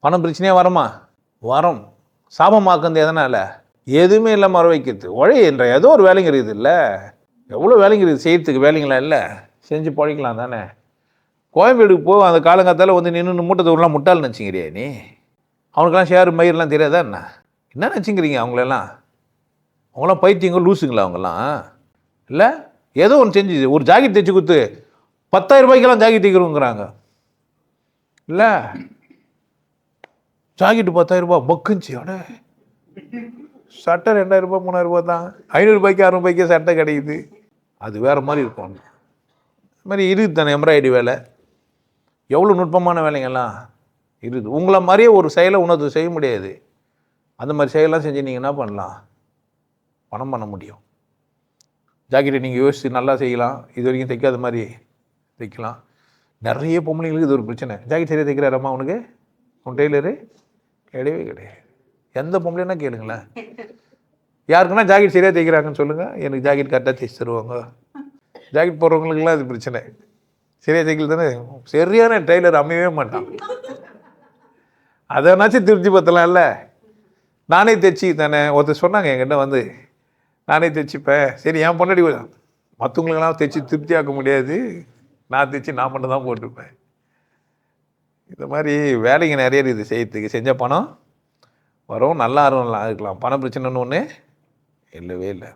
பணம் பிரச்சனையே வரமா? வரும். சாபமாக்குறது எதனால்? எதுவுமே இல்லாமல் வர வைக்கிறது. உழை என்ற ஏதோ ஒரு வேலைங்க இருக்குது இல்லை? எவ்வளோ வேலைங்க இருக்குது? செய்யறதுக்கு வேலைங்களா இல்லை? செஞ்சு பழிக்கலாம் தானே. கோயம்பேடுக்கு போ அந்த காலங்காத்தால் வந்து நின்று மூட்டை தூரம்லாம் முட்டாள் நினச்சிங்கிறியா நீ? அவனுக்கெல்லாம் ஷேர் மயிரெலாம் தெரியாதா என்ன? என்ன நினச்சிங்கிறீங்க அவங்களெல்லாம்? அவங்களாம் பைத்தியங்க லூசுங்களா அவங்களாம் இல்லை? ஏதோ ஒன்று செஞ்சு ஒரு ஜாக்கெட் தைச்சி கொடுத்து பத்தாயிரம் ரூபாய்க்கெல்லாம் ஜாக்கெட் தைக்கிறோங்கிறாங்க. இல்லை? ஜாக்கெட்டு பத்தாயிரம் ரூபாய் பக்குஞ்சி அட சட்டை ரெண்டாயிரம் ரூபாய் மூணாயிரம் ரூபாய் தான். ஐநூறுபாய்க்கு அறுநூறுபாய்க்கே சட்டை கிடைக்குது. அது வேறு மாதிரி இருக்கும் இது மாதிரி இருக்குது தானே எம்ப்ராய்டரி வேலை. எவ்வளோ நுட்பமான வேலைங்கெல்லாம் இருக்குது. உங்களை மாதிரியே ஒரு செயலை உணர்வு செய்ய முடியாது. அந்த மாதிரி செயலாம் செஞ்சு நீங்கள் என்ன பண்ணலாம்? பணம் பண்ண முடியும். ஜாக்கெட்டை நீங்கள் யோசித்து நல்லா செய்யலாம். இது வரைக்கும் தைக்காத மாதிரி தைக்கலாம். நிறைய பொம்பளைங்களுக்கு இது ஒரு பிரச்சனை. ஜாக்கெட் சரியாக தைக்கிறாரம்மா உனக்கு? உன் டெய்லரு? கிடையவே கிடையாது. எந்த பொம்பளைன்னா கேளுங்களேன். யாருக்குன்னா ஜாக்கெட் சரியாக தைக்கிறாங்கன்னு சொல்லுங்கள் எனக்கு ஜாக்கெட் கரெக்டாக தைச்சு தருவாங்க. ஜாக்கெட் போடுறவங்களுக்குலாம் அது பிரச்சனை. சரியாக தைக்கல தானே? சரியான டெய்லர் அமையவே மாட்டான். அதனாச்சும் திருப்தி பற்றலாம்ல நானே தைச்சி தானே. ஒருத்தர் சொன்னாங்க என்கிட்ட வந்து நானே தைச்சிப்பேன். சரி என் பொண்டாடி மற்றவங்களுக்கெல்லாம் தைச்சி திருப்தி ஆக்க முடியாது. நான் தைச்சி நான் மட்டும் தான் போட்டிருப்பேன் இந்த மாதிரி வேலைங்க நிறைய இருக்குது செய்யறதுக்கு. செஞ்ச பணம் வரும் நல்லா இருக்கலாம். பண பிரச்சனைன்னு ஒன்று இல்லவே இல்லை.